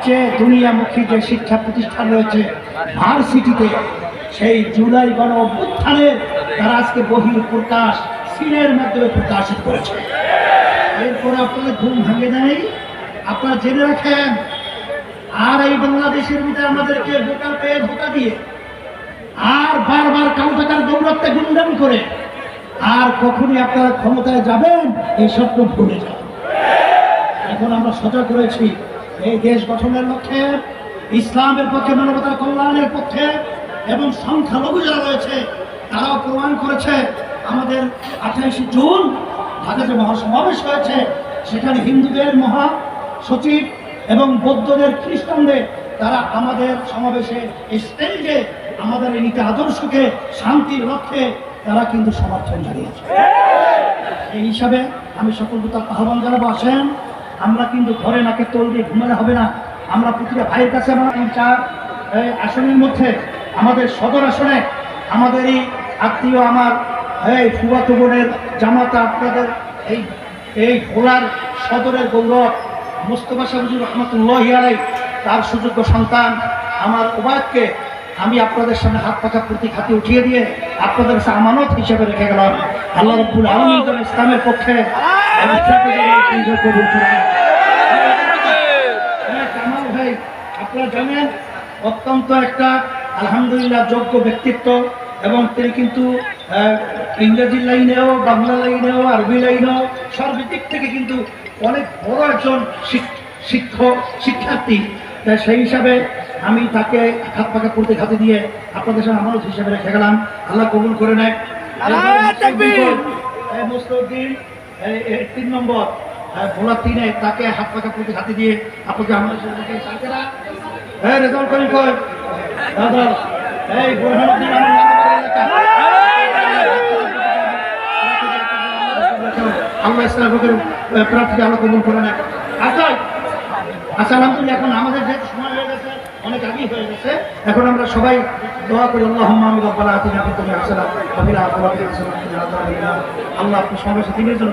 সবচেয়ে দুনিয়ামুখী যে শিক্ষা প্রতিষ্ঠান রয়েছে ভার্সিটিতে, সেই জুলাই গণ অভ্যুত্থানের তারা আজকে বহির প্রকাশ, সিনের মাধ্যমে প্রকাশিত করেছে। এরপরে আপনাদের ঘুম ভাঙে নাই? আপনারা জেনে রাখেন, আর এই বাংলাদেশের ভিতরে আমাদেরকে ভোটার পেয়ে ধোকা দিয়ে, আর বারবার কালো টাকার দৌড়াতে গুন্ডামি করে, আর কখনই আপনারা ক্ষমতায় যাবেন, এই স্বপ্ন ভুলে যাবেন এখন আমরা সজাগ করেছি এই দেশ গঠনের লক্ষ্যে, ইসলামের পক্ষে, মানবতার কল্যাণের পক্ষে এবং সংখ্যালঘু যারা রয়েছে, তারাও প্রমাণ করেছে, আমাদের আঠাইশে জুন ঢাকা যে মহাসমাবেশ হয়েছে। সেখানে হিন্দুদের মহা সচিব এবং বৌদ্ধদের খ্রিস্টানদের, তারা আমাদের সমাবেশে স্টেজে আমাদের এই নীতি আদর্শকে, শান্তির লক্ষ্যে তারা কিন্তু সমর্থন জানিয়েছে। এই হিসাবে আমি সকল তার আহ্বান জানাব, আসেন। আমরা কিন্তু ঘরে নাকে তোল দিয়ে ঘুমালে হবে না। আমরা প্রতিটা ভাইয়ের কাছে আমরা তিন, চার আসনের মধ্যে, আমাদের সদর আসনে, আমাদের এই আত্মীয়, আমার, এই ফুয়াতো বোনের জামাতা, আপনাদের এই এই ভোলার সদরের গৌরব, মোস্তফা সাহুজুর রহমতুল্লাহ আলাই তার সুযোগ্য সন্তান, আমার ওবায়দকে আমি আপনাদের সামনে হাত পাখা প্রতীক হাতে উঠিয়ে দিয়ে আপনাদের কাছে আমানত হিসেবে রেখে গেলাম। আল্লাহ রব্বুল আলমী ইসলামের পক্ষে অবস্থাকে যেন নিজে কবুল করেন। কামাল ভাই আপনারা জানেন অত্যন্ত একটা আলহামদুলিল্লাহ যোগ্য ব্যক্তিত্ব এবং তিনি কিন্তু ইংরেজি লাইনেও বাংলা লাইনেও আরবি লাইনেও সর্বদিক থেকে কিন্তু অনেক বড় একজন শিক- শিক্ষক শিক্ষার্থী। তাই সেই হিসাবে আমি তাকে হাত পাকা করতে হাতে দিয়ে আপনাদের সামনে আমানত হিসেবে রেখে গেলাম। আল্লাহ কবুল করে নেয় তিন নম্বর ভোলা তিনে তাকে হাত পাকা করতে হাতে দিয়ে আপনাকে আমাদের রেখে রেজাল্ট করি কই? দাদা, এই আল্লাহ ইসলামের প্রার্থীকে আল্লাহ কবুল করে নেয় আচ্ছা আচ্ছা আলহামদুলিল্লাহ, এখন আমাদের যে হয়ে অনেক আগেই হয়ে গেছে এখন আমরা সবাই দোয়া করি আল্লাহ আমি। আল্লাহ আপনি সবাই সাথে জন্য